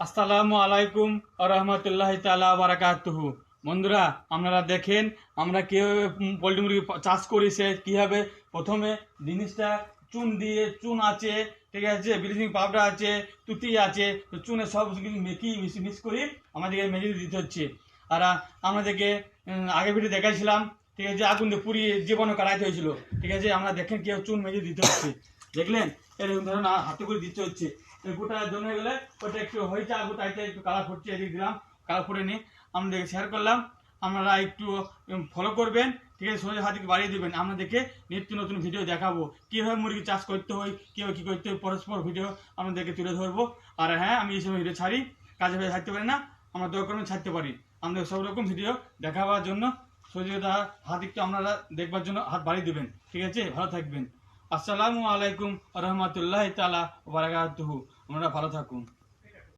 আসসালামু আলাইকুম রহমতুল্লাহ তালা বারাকাতুহু। বন্ধুরা, আপনারা দেখেন, আমরা কীভাবে পোলট্রি মুরগি চাষ করি, সে কীভাবে প্রথমে জিনিসটা চুন দিয়ে, চুন আছে, ঠিক আছে, ব্লিচিং পাউডার আছে, তুতি আছে, তো চুনে সব কিছু মেখি, মিক্স মিক্স করি আমাদেরকে মেজে দিতে হচ্ছে। আর আমাদেরকে আগে ভিডিও দেখাইছিলাম, ঠিক আছে, আগুন দিয়ে পুড়িয়ে জীবাণু কাটাইতে হয়েছিল, ঠিক আছে, আমরা দেখেন কেউ চুন মেজে দিতে হচ্ছে। দেখলেন? এরকম ধরুন হাতে করে দিতে হচ্ছে। গোটা জমে গেলে ওটা একটু হয়েছে আগুন তাইতে একটু কালার ফুটছে এদিক দিলাম কালার ফুটে নিয়ে আমাদেরকে শেয়ার করলাম। আপনারা একটু ফলো করবেন, ঠিক আছে? সোজা হাতিকে বাড়িয়ে দেবেন। আপনাদেরকে নিত্য নতুন ভিডিও দেখাবো। কীভাবে মুরগি চাষ করতে হয়, কীভাবে কী করতে হয়, পরস্পর ভিডিও আপনাদেরকে তুলে ধরবো। আর হ্যাঁ আমি এই সময় ভিডিও ছাড়ি, কাজে ভাবে ছাড়তে পারি না, আমরা দরকার ছাড়তে পারি। আমাদের সব রকম ভিডিও দেখাবার জন্য। সোজা হাত একটু আপনারা দেখবার জন্য হাত বাড়িয়ে দেবেন। ঠিক আছে? ভালো থাকবেন। আসসালামু আলাইকুম রহমতুল্লাহ তালা বারাকাতুহু। আমরা ভালো থাকুন।